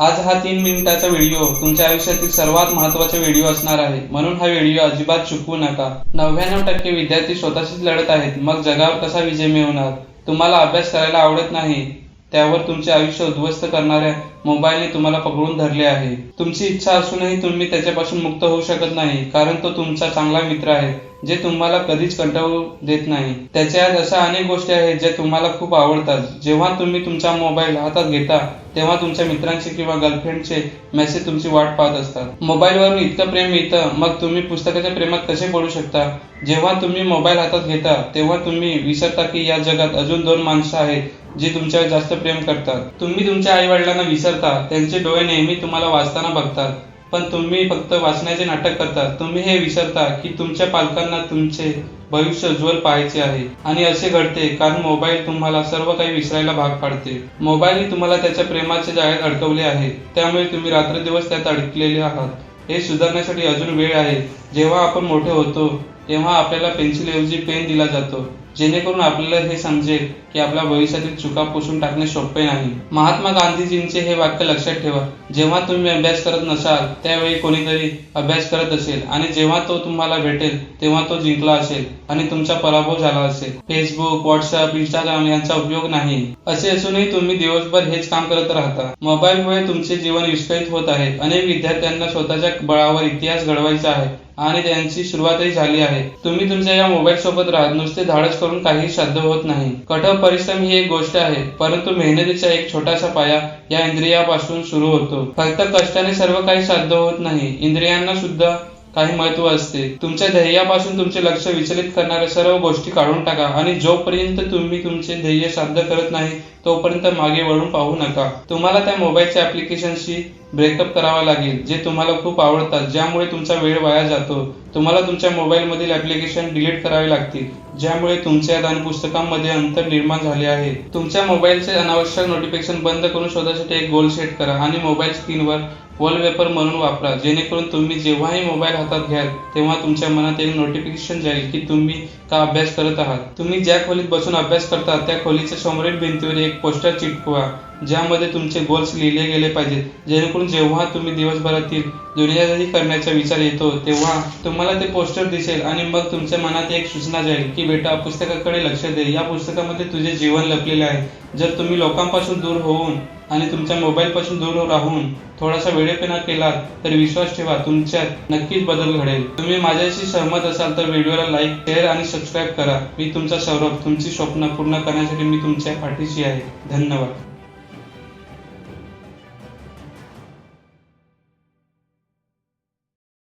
आज हा तीन मिनिटाचा व्हिडिओ तुमच्या आयुष्यातील सर्वात महत्त्वाचा व्हिडिओ असणार आहे. म्हणून हा व्हिडिओ अजिबात चुकवू नका. नव्याण्णव टक्के विद्यार्थी स्वतःशीच लढत आहेत. मग जगावर कसा विजय मिळवणार? तुम्हाला अभ्यास करायला आवडत नाही. त्यावर तुमचे आयुष्य उद्ध्वस्त करणाऱ्या मोबाईलने तुम्हाला पकडून धरले आहे. तुमची इच्छा असूनही तुम्ही त्याच्यापासून मुक्त होऊ शकत नाही कारण तो तुमचा चांगला मित्र आहे. जे तुम्हाला कधीच कंटाळू देत नाही. त्याच्यात अशा अनेक गोष्टी आहेत ज्या तुम्हाला खूप आवडतात. जेव्हा तुम्ही तुमचा मोबाईल हातात घेता तेव्हा तुमच्या मित्रांचे किंवा गर्लफ्रेंडचे मेसेज तुमची वाट पाहत असतात. मोबाईलवरून इतकं प्रेम मिळतं मग तुम्ही पुस्तकाच्या प्रेमात कसे पडू शकता? जेव्हा तुम्ही मोबाईल हातात घेता तेव्हा तुम्ही विसरता की या जगात अजून दोन माणसं आहेत जे तुमच्यावर जास्त प्रेम करतात. तुम्ही तुमच्या आई वडिलांना विसरता त्यांचे डोळे नेहमी तुम्हाला वाचताना बघतात. पण तुम्ही फक्त वाचण्याचे नाटक करता. तुम्ही हे विसरता की तुमच्या पालकांना तुमचे भविष्य उज्ज्वल पाहायचे आहे. आणि असे घडते कारण मोबाईल तुम्हाला सर्व काही विसरायला भाग पाडते. मोबाईलने तुम्हाला त्याच्या प्रेमाच्या जाळ्यात अडकवले आहे. त्यामुळे तुम्ही रात्रदिवस त्यात अडकलेले आहात. हे सुधारण्यासाठी अजून वेळ आहे. जेव्हा आपण मोठे होतो तेव्हा आपल्याला पेन्सिलऐवजी पेन दिला जातो. जेणेकरून आपल्याला हे समजेल की आपल्या भविष्यातील चुका पुसून टाकणे सोपे नाही. महात्मा गांधीजींचे हे वाक्य लक्षात ठेवा. जेव्हा तुम्ही अभ्यास करत नसाल त्यावेळी कोणीतरी अभ्यास करत असेल आणि जेव्हा तो तुम्हाला भेटेल तेव्हा तो जिंकला असेल आणि तुमचा पराभव झाला असेल. फेसबुक व्हॉट्सअप इंस्टाग्राम यांचा उपयोग नाही. असे असूनही तुम्ही दिवसभर हेच काम करत राहता. मोबाईलमुळे तुमचे जीवन विस्कळीत होत आहे. अनेक विद्यार्थ्यांना स्वतःच्या बळावर इतिहास घडवायचा आहे. आणि त्यांची सुरुवातही झाली आहे. तुम्ही तुमच्या या मोबाईल सोबत राहत नुसते धाडस करून काही साध्य होत नाही. कठोर परिश्रम ही एक गोष्ट आहे परंतु मेहनतीचा एक छोटासा पाया या इंद्रियापासून सुरू होतो. फक्त कष्टाने सर्व काही साध्य होत नाही इंद्रियांना सुद्धा काही महत्त्व असते. तुमच्या ध्येयापासून तुमचे लक्ष विचलित करणाऱ्या सर्व गोष्टी काढून टाका आणि जोपर्यंत तुम्ही तुमचे ध्येय साध्य करत नाही तोपर्यंत मागे वळून पाहू नका. तुम्हाला त्या मोबाईलच्या ऍप्लिकेशनशी ब्रेकअप करावा लागेल जे तुम्हाला खूप आवडतात ज्यामुळे तुमचा वेळ वाया जातो तुम्हाला तुमच्या मोबाईलमधील ॲप्लिकेशन डिलीट करावे लागतील ज्यामुळे तुमच्या दान पुस्तकांमध्ये अंतर निर्माण झाले आहे. तुमच्या मोबाईलचे अनावश्यक नोटिफिकेशन बंद करून स्वतःसाठी एक गोल सेट करा आणि मोबाईल स्क्रीनवर वॉलपेपर म्हणून वापरा. जेणेकरून तुम्ही जेव्हाही मोबाईल हातात घ्याल तेव्हा तुमच्या मनात एक नोटिफिकेशन जाईल की तुम्ही का अभ्यास करत आहात. तुम्ही ज्या खोलीत बसून अभ्यास करता त्या खोलीच्या समोरील भिंतीवर एक पोस्टर चिटकवा. ज्यामध्ये तुमचे गोल्स लिहिले गेले पाहिजेत. जेणेकरून जेव्हा तुम्ही दिवसभरातील दुनियादारी करण्याचा विचार येतो तेव्हा तुम्हाला ते पोस्टर दिसेल आणि मग तुमच्या मनात एक सूचना जाईल की बेटा पुस्तकाकडे लक्ष दे. या पुस्तकामध्ये तुझे जीवन लपलेले आहे. जर तुम्ही लोकांपासून दूर होऊन आणि तुमच्या मोबाईलपासून दूर राहून थोडासा वेळेपणा केलात तर विश्वास ठेवा तुमच्यात नक्कीच बदल घडेल. तुम्ही माझ्याशी सहमत असाल तर व्हिडिओला लाईक शेअर आणि सबस्क्राईब करा. मी तुमचा सौरभ. तुमची स्वप्न पूर्ण करण्यासाठी मी तुमच्या पाठीशी आहे. धन्यवाद.